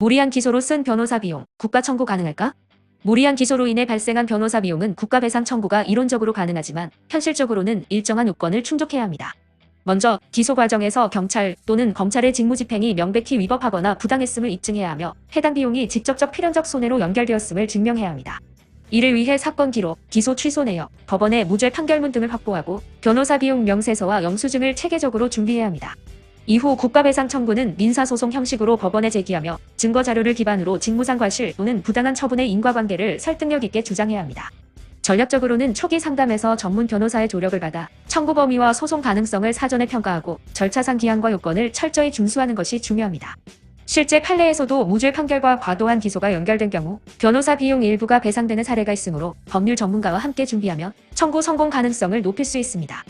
무리한 기소로 쓴 변호사 비용, 국가 청구 가능할까? 무리한 기소로 인해 발생한 변호사 비용은 국가 배상 청구가 이론적으로 가능하지만 현실적으로는 일정한 요건을 충족해야 합니다. 먼저 기소 과정에서 경찰 또는 검찰의 직무집행이 명백히 위법하거나 부당했음을 입증해야 하며 해당 비용이 직접적 필연적 손해로 연결되었음을 증명해야 합니다. 이를 위해 사건 기록, 기소 취소 내역, 법원의 무죄 판결문 등을 확보하고 변호사 비용 명세서와 영수증을 체계적으로 준비해야 합니다. 이후 국가배상 청구는 민사소송 형식으로 법원에 제기하며 증거 자료를 기반으로 직무상 과실 또는 부당한 처분의 인과관계를 설득력 있게 주장해야 합니다. 전략적으로는 초기 상담에서 전문 변호사의 조력을 받아 청구 범위와 소송 가능성을 사전에 평가하고 절차상 기한과 요건을 철저히 준수하는 것이 중요합니다. 실제 판례에서도 무죄 판결과 과도한 기소가 연결된 경우 변호사 비용 일부가 배상되는 사례가 있으므로 법률 전문가와 함께 준비하면 청구 성공 가능성을 높일 수 있습니다.